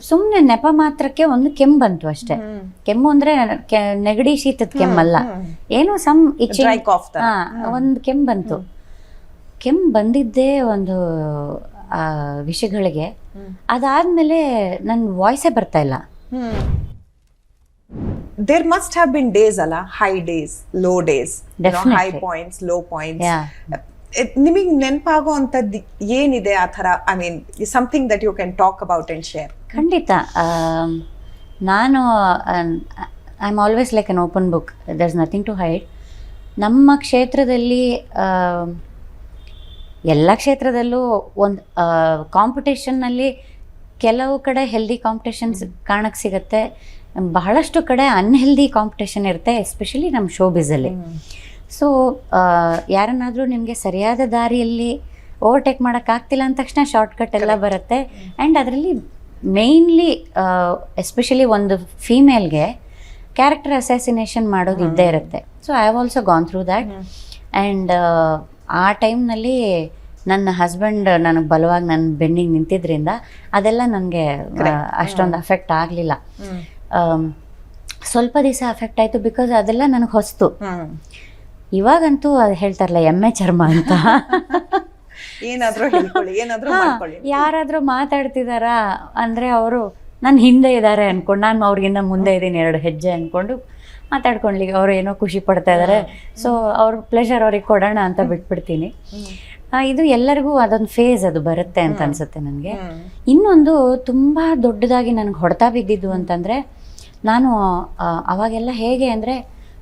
ಸುಮ್ಮನೆ ನೆಪ ಮಾತ್ರಕ್ಕೆ ಒಂದು ಕೆಮ್ಮು ಬಂತು ಅಷ್ಟೇ. ಕೆಮ್ಮು ಅಂದ್ರೆ ನೆಗಡಿ ಶೀತದ ಕೆಮ್ಮಲ್ಲ. ಏನೋ ಸಮ್ ಹಾ ಒಂದು ಕೆಮ್ಮು ಬಂತು. ಕೆಮ್ಮು ಬಂದಿದ್ದೇ ಒಂದು ಆ, ವಿಷಯಗಳಿಗೆ. ಅದಾದ್ಮೇಲೆ ನನ್ನ ವಾಯ್ಸೇ ಬರ್ತಾ ಇಲ್ಲ. There must have been days ಅಲ್ಲ high days low days high points low points. ನಿಮಗೆ ನೆನಪಾಗೋ ಅಂಥದ್ದು ಏನಿದೆ ಆ ಥರ I mean something that you can talk about and share ಖಂಡಿತ. ನಾನು I am always like an open book there is nothing to hide ನಮ್ಮ ಕ್ಷೇತ್ರದಲ್ಲಿ ಎಲ್ಲ ಕ್ಷೇತ್ರದಲ್ಲೂ ಒಂದು ಕಾಂಪಿಟೇಷನ್ನಲ್ಲಿ ಕೆಲವು ಕಡೆ ಹೆಲ್ದಿ ಕಾಂಪಿಟೇಷನ್ಸ್ ಕಾಣಕ್ಕೆ ಸಿಗುತ್ತೆ. ಬಹಳಷ್ಟು ಕಡೆ ಅನ್ಹೆಲ್ದಿ ಕಾಂಪಿಟೇಷನ್ ಇರುತ್ತೆ ಎಸ್ಪೆಷಲಿ ನಮ್ಮ ಶೋ ಬಿಸಲ್ಲಿ ಸೊ ಯಾರನ್ನಾದರೂ ನಿಮಗೆ ಸರಿಯಾದ ದಾರಿಯಲ್ಲಿ ಓವರ್ಟೇಕ್ ಮಾಡೋಕ್ಕಾಗ್ತಿಲ್ಲ ಅಂದ ತಕ್ಷಣ ಶಾರ್ಟ್ಕಟ್ ಎಲ್ಲ ಬರುತ್ತೆ. ಆ್ಯಂಡ್ ಅದರಲ್ಲಿ ಮೇಯ್ನ್ಲಿ ಎಸ್ಪೆಷಲಿ ಒಂದು ಫೀಮೇಲ್ಗೆ ಕ್ಯಾರೆಕ್ಟರ್ ಅಸಾಸಿನೇಷನ್ ಮಾಡೋದು ಇದ್ದೇ ಇರುತ್ತೆ. So I have also gone through that and ಆ ಟೈಮ್ನಲ್ಲಿ ನನ್ನ ಹಸ್ಬೆಂಡ್ ನನಗೆ ಬಲವಾಗಿ ನನ್ನ ಬೆನ್ನಿಗೆ ನಿಂತಿದ್ರಿಂದ ಅದೆಲ್ಲ ನನಗೆ ಅಷ್ಟೊಂದು ಅಫೆಕ್ಟ್ ಆಗಲಿಲ್ಲ. ಸ್ವಲ್ಪ ದಿವಸ ಅಫೆಕ್ಟ್ ಆಯಿತು ಬಿಕಾಸ್ ಅದೆಲ್ಲ ನನಗೆ ಹೊಸ್ತು. ಇವಾಗಂತೂ ಅದು ಹೇಳ್ತಾರಲ್ಲ ಎಮ್ಮೆ ಚರ್ಮ ಅಂತ. ಏನಾದ್ರೂ ಏನಾದ್ರೂ ಯಾರಾದ್ರೂ ಮಾತಾಡ್ತಿದಾರಾ ಅಂದ್ರೆ ಅವರು ನನ್ನ ಹಿಂದೆ ಇದ್ದಾರೆ ಅನ್ಕೊಂಡು ನಾನು ಅವ್ರಿಗಿನ್ನ ಮುಂದೆ ಇದ್ದೀನಿ ಎರಡು ಹೆಜ್ಜೆ ಅನ್ಕೊಂಡು ಮಾತಾಡ್ಕೊಂಡ್ಲಿ ಅವ್ರು ಏನೋ ಖುಷಿ ಪಡ್ತಾ ಇದ್ದಾರೆ ಸೊ ಅವ್ರ ಪ್ಲೆಷರ್ ಅವ್ರಿಗೆ ಕೊಡೋಣ ಅಂತ ಬಿಟ್ಬಿಡ್ತೀನಿ. ಇದು ಎಲ್ಲರಿಗೂ ಅದೊಂದು ಫೇಸ್ ಅದು ಬರುತ್ತೆ ಅಂತ ಅನ್ಸುತ್ತೆ ನನಗೆ. ಇನ್ನೊಂದು ತುಂಬ ದೊಡ್ಡದಾಗಿ ನನಗೆ ಹೊಡೆತ ಬಿದ್ದಿದ್ದು ಅಂತಂದರೆ ನಾನು ಅವಾಗೆಲ್ಲ ಹೇಗೆ ಅಂದರೆ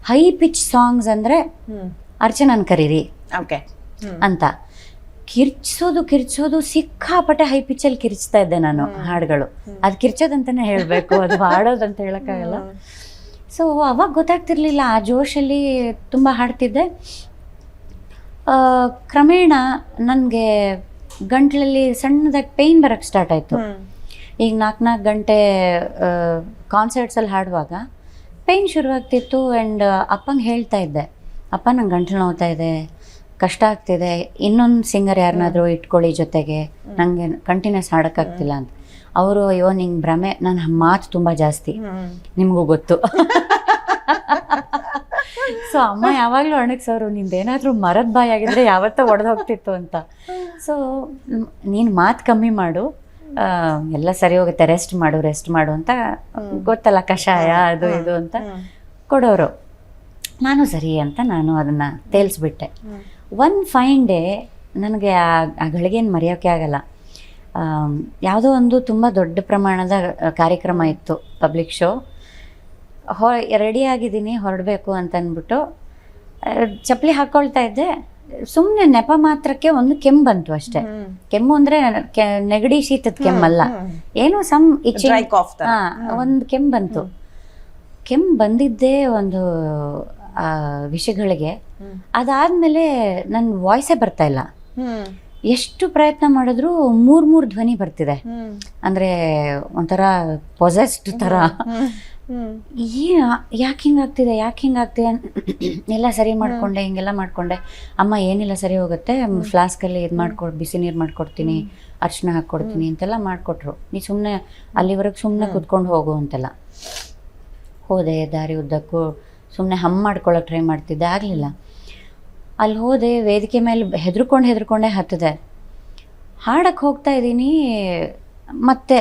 ಹೈ ಪಿಚ್ ಸಾಂಗ್ಸ್ ಅಂದರೆ ಅರ್ಚನನ್ ಕರೀರಿ. ಓಕೆ ಅಂತ. ಕಿರ್ಚೋದು ಕಿರ್ಚೋದು ಸಿಕ್ಕಾಪಟ್ಟೆ ಹೈ ಪಿಚ್ಚಲ್ಲಿ ಕಿರ್ಚ್ತಾ ಇದ್ದೆ ನಾನು ಹಾಡುಗಳು. ಅದು ಕಿರ್ಚೋದಂತಾನೆ ಹೇಳಬೇಕು ಅದು ಹಾಡೋದಂತ ಹೇಳೋಕ್ಕಾಗಲ್ಲ. ಸೊ ಅವಾಗ ಗೊತ್ತಾಗ್ತಿರ್ಲಿಲ್ಲ ಆ ಜೋಶಲ್ಲಿ ತುಂಬ ಹಾಡ್ತಿದ್ದೆ. ಕ್ರಮೇಣ ನನಗೆ ಗಂಟ್ಲಲ್ಲಿ ಸಣ್ಣದಾಗಿ ಪೇಯ್ನ್ ಬರೋಕ್ಕೆ ಸ್ಟಾರ್ಟ್ ಆಯಿತು. ಈಗ ನಾಲ್ಕು ನಾಲ್ಕು ಗಂಟೆ ಕಾನ್ಸರ್ಟ್ಸಲ್ಲಿ ಹಾಡುವಾಗ ಪೇಯ್ನ್ ಶುರುವಾಗ್ತಿತ್ತು ಆ್ಯಂಡ್ ಅಪ್ಪಂಗೆ ಹೇಳ್ತಾ ಇದ್ದೆ. ಅಪ್ಪ, ನಂಗೆ ಗಂಟಲು ನೋವ್ತಾ ಇದೆ. ಕಷ್ಟ ಆಗ್ತಿದೆ. ಇನ್ನೊಂದು ಸಿಂಗರ್ ಯಾರನ್ನಾದರೂ ಇಟ್ಕೊಳ್ಳಿ ಜೊತೆಗೆ. ನನಗೆ ಕಂಟಿನ್ಯೂಸ್ ಹಾಡೋಕ್ಕಾಗ್ತಿಲ್ಲ ಅಂತ. ಅವರು, ಅಯ್ಯೋ, ನಿಂಗೆ ಭ್ರಮೆ. ನನ್ನ ಮಾತು ತುಂಬ ಜಾಸ್ತಿ. ನಿಮಗೂ ಗೊತ್ತು. ಸೊ, ಅಮ್ಮ ಯಾವಾಗಲೂ ಅಣಗ್ಸೋರು ನಿಂದೇನಾದರೂ ಮರದ ಬಾಯಿ ಆಗಿದ್ರೆ ಯಾವತ್ತೂ ಒಡೆದು ಹೋಗ್ತಿತ್ತು ಅಂತ. ಸೊ, ನೀನು ಮಾತು ಕಮ್ಮಿ ಮಾಡು. ಎಲ್ಲ ಸರಿ ಹೋಗುತ್ತೆ ರೆಸ್ಟ್ ಮಾಡು ರೆಸ್ಟ್ ಮಾಡು ಅಂತ ಗೊತ್ತಲ್ಲ ಕಷಾಯ ಅದು ಇದು ಅಂತ ಕೊಡೋರು. ನಾನು ಸರಿ ಅಂತ ನಾನು ಅದನ್ನು ತೇಲ್ಸ್ಬಿಟ್ಟೆ. ಒನ್ ಫೈನ್ ಡೇ ನನಗೆ ಆ ಆ ಗಳಿಗೆಯನ್ನು ಮರೆಯೋಕ್ಕೆ ಆಗಲ್ಲ. ಯಾವುದೋ ಒಂದು ತುಂಬ ದೊಡ್ಡ ಪ್ರಮಾಣದ ಕಾರ್ಯಕ್ರಮ ಇತ್ತು ಪಬ್ಲಿಕ್ ಶೋ ಹೊ ರೆಡಿ ಆಗಿದ್ದೀನಿ ಹೊರಡಬೇಕು ಅಂತ ಅಂದ್ಬಿಟ್ಟು ಚಪ್ಪಲಿ ಹಾಕ್ಕೊಳ್ತಾ ಇದ್ದೆ. ಸುಮ್ಮನೆ ನೆಪ ಮಾತ್ರಕ್ಕೆ ಒಂದು ಕೆಮ್ಮು ಬಂತು ಅಷ್ಟೇ. ಕೆಮ್ಮು ಅಂದ್ರೆ ನೆಗಡಿ ಶೀತದ ಕೆಮ್ಮಲ್ಲ. ಏನೋ ಸಮ್ ತರ. ಒಂದು ಕೆಮ್ಮು ಬಂತು. ಕೆಮ್ ಬಂದಿದ್ದೇ ಒಂದು ಆ, ವಿಷಯಗಳಿಗೆ. ಅದಾದ್ಮೇಲೆ ನನ್ನ ವಾಯ್ಸೇ ಬರ್ತಾ ಇಲ್ಲ. ಎಷ್ಟು ಪ್ರಯತ್ನ ಮಾಡಿದ್ರು ಮೂರ್ ಮೂರ್ ಧ್ವನಿ ಬರ್ತಿದೆ. ಅಂದ್ರೆ ಒಂಥರ ಪೊಸೆಸ್ಡ್ ತರ. ಏ ಯಾಕೆ ಹಿಂಗಾಗ್ತಿದೆ ಯಾಕೆ ಹಿಂಗಾಗ್ತಿದೆ ಎಲ್ಲ ಸರಿ ಮಾಡ್ಕೊಂಡೆ ಹಿಂಗೆಲ್ಲ ಮಾಡ್ಕೊಂಡೆ. ಅಮ್ಮ ಏನಿಲ್ಲ ಸರಿ ಹೋಗುತ್ತೆ ಫ್ಲಾಸ್ಕಲ್ಲಿ ಇದು ಮಾಡ್ಕೊ ಬಿಸಿ ನೀರು ಮಾಡ್ಕೊಡ್ತೀನಿ ಅರ್ಶಿನ ಹಾಕ್ಕೊಡ್ತೀನಿ ಅಂತೆಲ್ಲ ಮಾಡಿಕೊಟ್ರು. ನೀ ಸುಮ್ಮನೆ ಅಲ್ಲಿವರೆಗೆ ಸುಮ್ಮನೆ ಕುತ್ಕೊಂಡು ಹೋಗು ಅಂತೆಲ್ಲ. ಹೋದೆ ದಾರಿ ಉದ್ದಕ್ಕೂ ಸುಮ್ಮನೆ ಹಮ್ ಮಾಡ್ಕೊಳ್ಳೋಕೆ ಟ್ರೈ ಮಾಡ್ತಿದ್ದೆ ಆಗಲಿಲ್ಲ. ಅಲ್ಲಿ ಹೋದೆ ವೇದಿಕೆ ಮೇಲೆ ಹೆದರ್ಕೊಂಡು ಹೆದರ್ಕೊಂಡೇ ಹತ್ತಿದೆ ಹಾಡಕ್ಕೆ ಹೋಗ್ತಾ ಇದ್ದೀನಿ ಮತ್ತೆ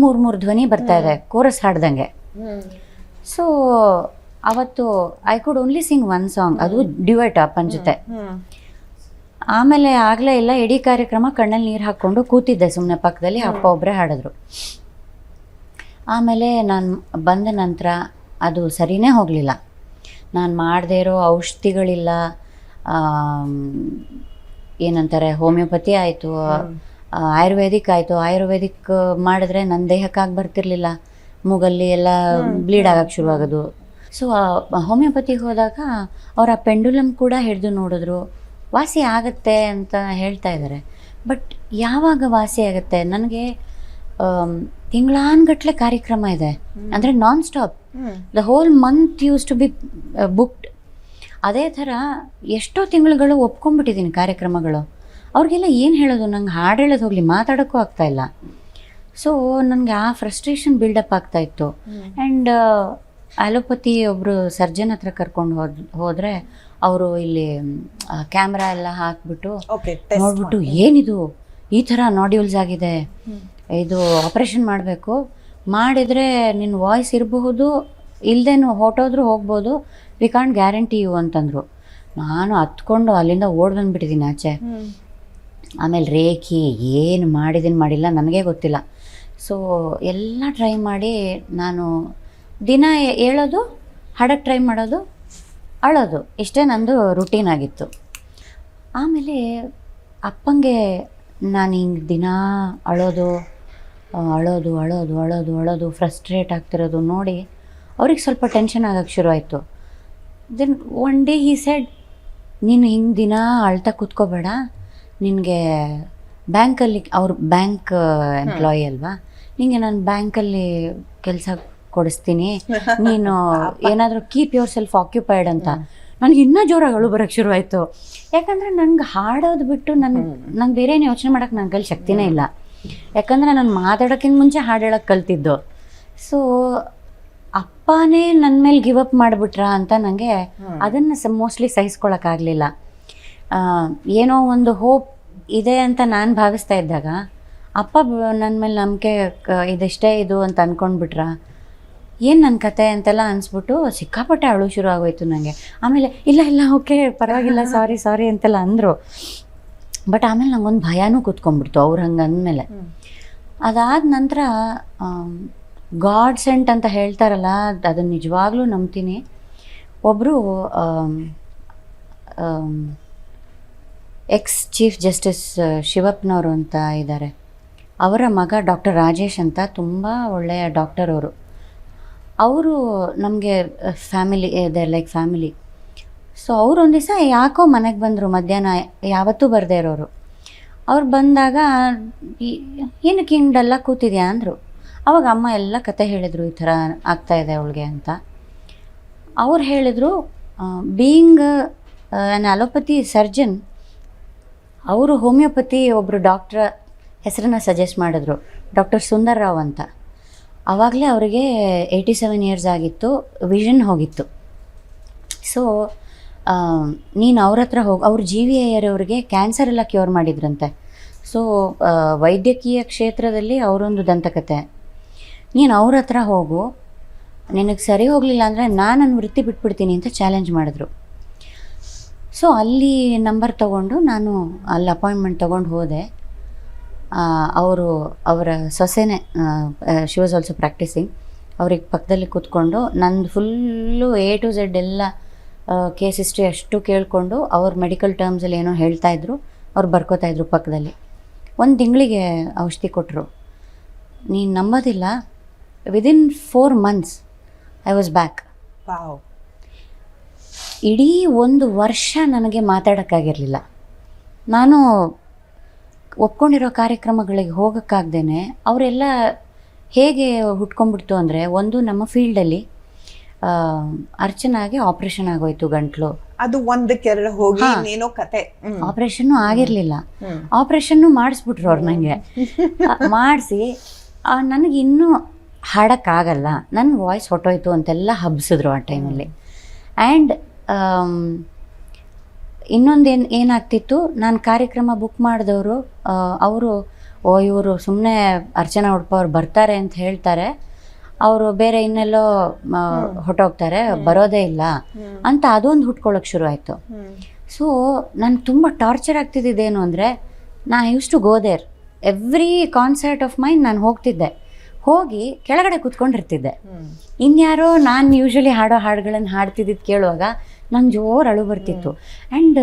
ಮೂರು ಮೂರು ಧ್ವನಿ ಬರ್ತಾ ಇದೆ ಕೋರಸ್ ಹಾಡ್ದಂಗೆ. ಸೊ ಅವತ್ತು I could only sing one song ಅದು ಡಿವೈಟ್ ಅಪ್ಪನ ಜೊತೆ ಆಮೇಲೆ ಆಗಲೇ ಇಲ್ಲ ಇಡೀ ಕಾರ್ಯಕ್ರಮ ಕಣ್ಣಲ್ಲಿ ನೀರು ಹಾಕ್ಕೊಂಡು ಕೂತಿದ್ದೆ ಸುಮ್ಮನೆ ಪಕ್ಕದಲ್ಲಿ ಅಪ್ಪ ಒಬ್ಬರೇ ಹಾಡಿದ್ರು. ಆಮೇಲೆ ನಾನು ಬಂದ ನಂತರ ಅದು ಸರಿನೇ ಹೋಗಲಿಲ್ಲ. ನಾನು ಮಾಡದೇ ಇರೋ ಔಷಧಿಗಳಿಲ್ಲ ಏನಂತಾರೆ ಹೋಮಿಯೋಪತಿ ಆಯಿತು ಆಯುರ್ವೇದಿಕ್ ಆಯಿತು. ಆಯುರ್ವೇದಿಕ್ ಮಾಡಿದ್ರೆ ನನ್ನ ದೇಹಕ್ಕಾಗಿ ಬರ್ತಿರ್ಲಿಲ್ಲ. ಮೂಗಲ್ಲಿ ಎಲ್ಲ ಬ್ಲೀಡ್ ಆಗಕ್ಕೆ ಆಗೋದು ಸೊ ಹೋಮಿಯೋಪತಿಗೆ ಹೋದಾಗ ಅವ್ರ ಆ ಪೆಂಡುಲಮ್ ಕೂಡ ಹಿಡಿದು ನೋಡಿದ್ರು. ವಾಸಿ ಆಗುತ್ತೆ ಅಂತ ಹೇಳ್ತಾ ಇದ್ದಾರೆ ಬಟ್ ಯಾವಾಗ ವಾಸಿ ಆಗುತ್ತೆ? ನನಗೆ ತಿಂಗಳಾನ್ಗಟ್ಲೆ ಕಾರ್ಯಕ್ರಮ ಇದೆ. ಅಂದರೆ non stop the whole month used to be booked ಅದೇ ಥರ ಎಷ್ಟೋ ತಿಂಗಳುಗಳು ಒಪ್ಕೊಂಡ್ಬಿಟ್ಟಿದ್ದೀನಿ ಕಾರ್ಯಕ್ರಮಗಳು. ಅವ್ರಿಗೆಲ್ಲ ಏನು ಹೇಳೋದು? ನಂಗೆ ಹಾಡು ಹೇಳೋದು ಹೋಗಲಿ ಮಾತಾಡೋಕ್ಕೂ ಆಗ್ತಾ ಇಲ್ಲ. ಸೊ ನನಗೆ ಆ ಫ್ರಸ್ಟ್ರೇಷನ್ ಬಿಲ್ಡಪ್ ಆಗ್ತಾ ಇತ್ತು. ಆ್ಯಂಡ್ ಆಲೋಪತಿ ಒಬ್ಬರು ಸರ್ಜನ್ ಹತ್ರ ಕರ್ಕೊಂಡು ಹೋದ್ ಹೋದರೆ ಅವರು ಇಲ್ಲಿ ಕ್ಯಾಮ್ರಾ ಎಲ್ಲ ಹಾಕ್ಬಿಟ್ಟು ನೋಡ್ಬಿಟ್ಟು ಏನಿದು? ಈ ಥರ ನಾಡ್ಯೂಲ್ಸ್ ಆಗಿದೆ. ಇದು ಆಪ್ರೇಷನ್ ಮಾಡಬೇಕು. ಮಾಡಿದರೆ ನಿನ್ನ ವಾಯ್ಸ್ ಇರಬಹುದು ಇಲ್ಲದೇನು ಹೊಟ್ಟೋದ್ರೂ ಹೋಗ್ಬೋದು. ವಿ ಕಾಂಟ್ ಗ್ಯಾರಂಟಿ ಯು ಅಂತಂದರು. ನಾನು ಹತ್ಕೊಂಡು ಅಲ್ಲಿಂದ ಓಡ್ ಬಂದ್ಬಿಟ್ಟಿದ್ದೀನಿ ಆಚೆ. ಆಮೇಲೆ ರೇಖಿ ಏನು ಮಾಡಿದ್ದೀನಿ ಮಾಡಿಲ್ಲ ನನಗೇ ಗೊತ್ತಿಲ್ಲ. ಸೊ ಎಲ್ಲ ಟ್ರೈ ಮಾಡಿ ನಾನು ದಿನ ಹೇಳೋದು ಹಾಡಕ್ಕೆ ಟ್ರೈ ಮಾಡೋದು ಅಳೋದು. ಇಷ್ಟೇ ನಂದು ರುಟೀನ್ ಆಗಿತ್ತು. ಆಮೇಲೆ ಅಪ್ಪಂಗೆ ನಾನು ಹಿಂಗೆ ದಿನ ಅಳೋದು ಅಳೋದು ಅಳೋದು ಅಳೋದು ಅಳೋದು ಫ್ರಸ್ಟ್ರೇಟ್ ಆಗ್ತಿರೋದು ನೋಡಿ ಅವ್ರಿಗೆ ಸ್ವಲ್ಪ ಟೆನ್ಷನ್ ಆಗೋಕ್ಕೆ ಶುರು ಆಯಿತು. Then one day he said ನೀನು ಹಿಂಗೆ ದಿನ ಅಳ್ತಾ ಕೂತ್ಕೋಬೇಡ. ನಿನಗೆ ಬ್ಯಾಂಕಲ್ಲಿ ಅವ್ರ ಬ್ಯಾಂಕ್ ಎಂಪ್ಲಾಯಿ ಅಲ್ವಾ? ನಿಂಗೆ ನಾನು ಬ್ಯಾಂಕಲ್ಲಿ ಕೆಲಸ ಕೊಡಿಸ್ತೀನಿ. ನೀನು ಏನಾದರೂ ಕೀಪ್ ಯುವರ್ ಸೆಲ್ಫ್ ಆಕ್ಯುಪೈಡ್ ಅಂತ. ನನಗೆ ಇನ್ನೂ ಜೋರಾಗಿ ಅಳು ಬರೋಕ್ಕೆ ಶುರುವಾಯಿತು. ಆಯಿತು ಯಾಕಂದರೆ ನಂಗೆ ಹಾಡೋದು ಬಿಟ್ಟು ನನ್ನ ನಂಗೆ ಬೇರೆ ಏನು ಯೋಚನೆ ಮಾಡೋಕ್ಕೆ ನನ್ನ ಕೈಲಿ ಶಕ್ತಿನೇ ಇಲ್ಲ. ಯಾಕಂದರೆ ನಾನು ಮಾತಾಡೋಕ್ಕಿಂತ ಮುಂಚೆ ಹಾಡು ಹೇಳೋಕ್ಕೆ ಕಲ್ತಿದ್ದು. ಸೊ ಅಪ್ಪನೇ ನನ್ನ ಮೇಲೆ ಗಿವ್ ಅಪ್ ಮಾಡಿಬಿಟ್ರಾ ಅಂತ ನನಗೆ ಅದನ್ನು ಸ ಮೋಸ್ಟ್ಲಿ ಸಹಿಸ್ಕೊಳಕ್ಕಾಗಲಿಲ್ಲ ಏನೋ ಒಂದು ಹೋಪ್ ಇದೆ ಅಂತ ನಾನು ಭಾವಿಸ್ತಾ ಇದ್ದಾಗ ಅಪ್ಪ ನನ್ನ ಮೇಲೆ ನಂಬಿಕೆ ಇದಿಷ್ಟೇ ಇದು ಅಂತ ಅಂದ್ಕೊಂಡ್ಬಿಟ್ರಾ ಏನು ನನ್ನ ಕತೆ ಅಂತೆಲ್ಲ ಅನಿಸ್ಬಿಟ್ಟು ಸಿಕ್ಕಾಪಟ್ಟೆ ಅಳು ಶುರು ಆಗೋಯ್ತು ನನಗೆ ಆಮೇಲೆ ಇಲ್ಲ ಇಲ್ಲ ಓಕೆ ಪರವಾಗಿಲ್ಲ ಸಾರಿ ಸಾರಿ ಅಂತೆಲ್ಲ ಅಂದರು. ಬಟ್ ಆಮೇಲೆ ನಂಗೊಂದು ಭಯನೂ ಕೂತ್ಕೊಂಡ್ಬಿಡ್ತು ಅವ್ರು ಹಂಗೆ ಅಂದಮೇಲೆ. ಅದಾದ ನಂತರ ಗಾಡ್ ಸೆಂಟ್ ಅಂತ ಹೇಳ್ತಾರಲ್ಲ ಅದನ್ನು ನಿಜವಾಗ್ಲೂ ನಂಬ್ತೀನಿ. ಒಬ್ಬರು ಎಕ್ಸ್ ಚೀಫ್ ಜಸ್ಟಿಸ್ ಶಿವಪ್ಪನವರು ಅಂತ ಇದ್ದಾರೆ ಅವರ ಮಗ ಡಾಕ್ಟರ್ ರಾಜೇಶ್ ಅಂತ ತುಂಬ ಒಳ್ಳೆಯ ಡಾಕ್ಟರ್ ಅವರು. ಅವರು ನಮಗೆ ಫ್ಯಾಮಿಲಿ ಇದೆ ಲೈಕ್ ಫ್ಯಾಮಿಲಿ ಸೊ ಅವ್ರು ಒಂದು ದಿವಸ ಯಾಕೋ ಮನೆಗೆ ಬಂದರು, ಮಧ್ಯಾಹ್ನ ಯಾವತ್ತೂ ಬರದೇ ಇರೋರು. ಅವ್ರು ಬಂದಾಗ ಏನು ಏನಕ್ಕೆ ಹಿಂಗೆ ಡಲ್ಲ ಕೂತಿದ್ಯಾ? ಅಂದರು. ಅವಾಗ ಅಮ್ಮ ಎಲ್ಲ ಕತೆ ಹೇಳಿದರು, ಈ ಥರ ಆಗ್ತಾಯಿದೆ ಅವಳಿಗೆ ಅಂತ. ಅವ್ರು ಹೇಳಿದರು ಬೀಯಿಂಗ್ ಆ್ಯನ್ ಅಲೋಪತಿ ಸರ್ಜನ್ ಅವರು ಹೋಮಿಯೋಪತಿ ಒಬ್ಬರು ಡಾಕ್ಟ್ರ ಹೆಸರನ್ನ ಸಜೆಸ್ಟ್ ಮಾಡಿದ್ರು. ಡಾಕ್ಟರ್ ಸುಂದರ್ ರಾವ್ ಅಂತ. ಆವಾಗಲೇ ಅವರಿಗೆ ಏಯ್ಟಿ ಸೆವೆನ್ ಇಯರ್ಸ್ ಆಗಿತ್ತು ವಿಷನ್ ಹೋಗಿತ್ತು. ಸೊ ನೀನು ಅವ್ರ ಹತ್ರ ಹೋಗಿ, ಅವ್ರ ಜಿ ವಿ ಅವ್ರಿಗೆ ಕ್ಯಾನ್ಸರ್ ಎಲ್ಲ ಕ್ಯೂರ್ ಮಾಡಿದ್ರಂತೆ. ಸೊ ವೈದ್ಯಕೀಯ ಕ್ಷೇತ್ರದಲ್ಲಿ ಅವರೊಂದು ದಂತಕತೆ. ನೀನು ಅವ್ರ ಹತ್ರ ಹೋಗು, ನಿನಗೆ ಸರಿ ಹೋಗಲಿಲ್ಲ ಅಂದರೆ ನಾನು ನನ್ನ ವೃತ್ತಿ ಬಿಟ್ಬಿಡ್ತೀನಿ ಅಂತ ಚಾಲೆಂಜ್ ಮಾಡಿದ್ರು. ಸೊ ಅಲ್ಲಿ ನಂಬರ್ ತೊಗೊಂಡು ನಾನು ಅಲ್ಲಿ ಅಪಾಯಿಂಟ್ಮೆಂಟ್ ತೊಗೊಂಡು ಹೋದೆ. ಅವರು ಅವರ ಸೊಸೆನೆ ಶಿ ವಾಸ್ ಆಲ್ಸೋ ಪ್ರಾಕ್ಟೀಸಿಂಗ್ ಅವ್ರಿಗೆ ಪಕ್ಕದಲ್ಲಿ ಕೂತ್ಕೊಂಡು ನಂದು ಫುಲ್ಲು ಎ ಟು ಝೆಡ್ ಎಲ್ಲ ಕೇಸ್ ಹಿಸ್ಟ್ರಿ ಅಷ್ಟು ಕೇಳಿಕೊಂಡು ಅವ್ರ ಮೆಡಿಕಲ್ ಟರ್ಮ್ಸಲ್ಲಿ ಏನೋ ಹೇಳ್ತಾ ಇದ್ರು ಅವ್ರು ಬರ್ಕೋತಾ ಇದ್ರು ಪಕ್ಕದಲ್ಲಿ. ಒಂದು ತಿಂಗಳಿಗೆ ಔಷಧಿ ಕೊಟ್ಟರು ನೀನು ನಂಬೋದಿಲ್ಲ within four months I was back ಇಡೀ ಒಂದು ವರ್ಷ ನನಗೆ ಮಾತಾಡೋಕ್ಕಾಗಿರಲಿಲ್ಲ. ನಾನು ಒಪ್ಕೊಂಡಿರೋ ಕಾರ್ಯಕ್ರಮಗಳಿಗೆ ಹೋಗೋಕ್ಕಾಗ್ದೇ ಅವರೆಲ್ಲ ಹೇಗೆ ಹುಟ್ಕೊಂಡ್ಬಿಡ್ತು ಅಂದರೆ ಒಂದು ನಮ್ಮ ಫೀಲ್ಡಲ್ಲಿ ಅರ್ಚನಾಗೆ ಆಪರೇಷನ್ ಆಗೋಯ್ತು ಗಂಟ್ಲು. ಅದು ಒಂದಕ್ಕೆರಡು ಹೋಗಿ ಏನೋ ಕತೆ. ಆಪರೇಷನ್ನು ಆಗಿರಲಿಲ್ಲ. ಆಪರೇಷನ್ನು ಆಪ್ರೇಷನ್ನು ಮಾಡಿಸ್ಬಿಟ್ರು ಅವ್ರು ನನಗೆ ಮಾಡಿಸಿ ನನಗೆ ಇನ್ನೂ ಹಾಡೋಕ್ಕಾಗಲ್ಲ. ನನ್ನ ವಾಯ್ಸ್ ಹೊಟ್ಟೋಯ್ತು ಅಂತೆಲ್ಲ ಹಬ್ಸಿದ್ರು ಆ ಟೈಮಲ್ಲಿ ಆ್ಯಂಡ್ ಇನ್ನೊಂದು ಏನು ಏನಾಗ್ತಿತ್ತು ನಾನು ಕಾರ್ಯಕ್ರಮ ಬುಕ್ ಮಾಡಿದವರು ಅವರು ಓ ಇವರು ಸುಮ್ಮನೆ ಅರ್ಚನಾ ಉಡುಪ ಅವ್ರು ಬರ್ತಾರೆ ಅಂತ ಹೇಳ್ತಾರೆ. ಅವರು ಬೇರೆ ಇನ್ನೆಲ್ಲೋ ಹೊಟ್ಟೋಗ್ತಾರೆ ಬರೋದೇ ಇಲ್ಲ ಅಂತ ಅದೊಂದು ಹುಟ್ಕೊಳ್ಳೋಕೆ ಶುರು ಆಯಿತು. ಸೊ ನನಗೆ ತುಂಬ ಟಾರ್ಚರ್ ಆಗ್ತಿದ್ದೇನು ಅಂದರೆ ನಾ used to go there every concert of mind ನಾನು ಹೋಗ್ತಿದ್ದೆ. ಹೋಗಿ ಕೆಳಗಡೆ ಕೂತ್ಕೊಂಡಿರ್ತಿದ್ದೆ. ಇನ್ಯಾರೋ ನಾನು ಯೂಶ್ವಲಿ ಹಾಡೋ ಹಾಡುಗಳನ್ನು ಹಾಡ್ತಿದ್ದಿದ್ದು ಕೇಳುವಾಗ ನಂಗೆ ಜೋರು ಅಳು ಬರ್ತಿತ್ತು. ಆ್ಯಂಡ್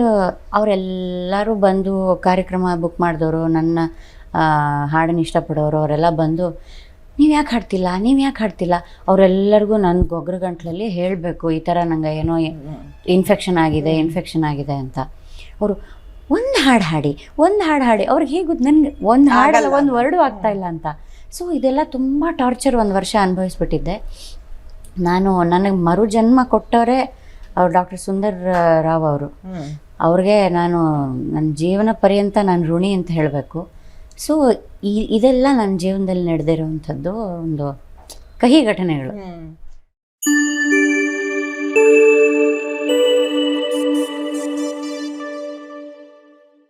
ಅವರೆಲ್ಲರೂ ಬಂದು ಕಾರ್ಯಕ್ರಮ ಬುಕ್ ಮಾಡಿದವರು ನನ್ನ ಹಾಡನ್ನು ಇಷ್ಟಪಡೋರು ಅವರೆಲ್ಲ ಬಂದು ನೀವು ಯಾಕೆ ಹಾಡ್ತಿಲ್ಲ? ನೀವು ಯಾಕೆ ಹಾಡ್ತಿಲ್ಲ? ಅವರೆಲ್ಲರಿಗೂ ನನ್ನ ಗೊಗ್ರ ಗಂಟಲಲ್ಲಿ ಹೇಳಬೇಕು ಈ ಥರ ನಂಗೆ ಏನೋ ಇನ್ಫೆಕ್ಷನ್ ಆಗಿದೆ ಇನ್ಫೆಕ್ಷನ್ ಆಗಿದೆ ಅಂತ. ಅವರು ಒಂದು ಹಾಡು ಹಾಡಿ ಒಂದು ಹಾಡು ಹಾಡಿ. ಅವ್ರಿಗೆ ಹೇಗೆ ನನಗೆ ಒಂದು ಹಾಡಲ್ಲ. ಒಂದು ವರ್ಡು ಆಗ್ತಾ ಇಲ್ಲ ಅಂತ. ಸೊ ಇದೆಲ್ಲ ತುಂಬ ಟಾರ್ಚರ್ ಒಂದು ವರ್ಷ ಅನುಭವಿಸ್ಬಿಟ್ಟಿದ್ದೆ. ನಾನು ನನಗೆ ಮರು ಜನ್ಮ ಕೊಟ್ಟವರೇ ಅವ್ರು ಡಾಕ್ಟರ್ ಸುಂದರ್ ರಾವ್ ಅವರು. ಅವ್ರಿಗೆ ನಾನು ನನ್ನ ಜೀವನ ಪರ್ಯಂತ ನಾನು ಋಣಿ ಅಂತ ಹೇಳಬೇಕು. ಸೊ ಈ ಇದೆಲ್ಲ ನನ್ನ ಜೀವನದಲ್ಲಿ ನಡೆದಿರುವಂಥದ್ದು ಒಂದು ಕಹಿ ಘಟನೆಗಳು.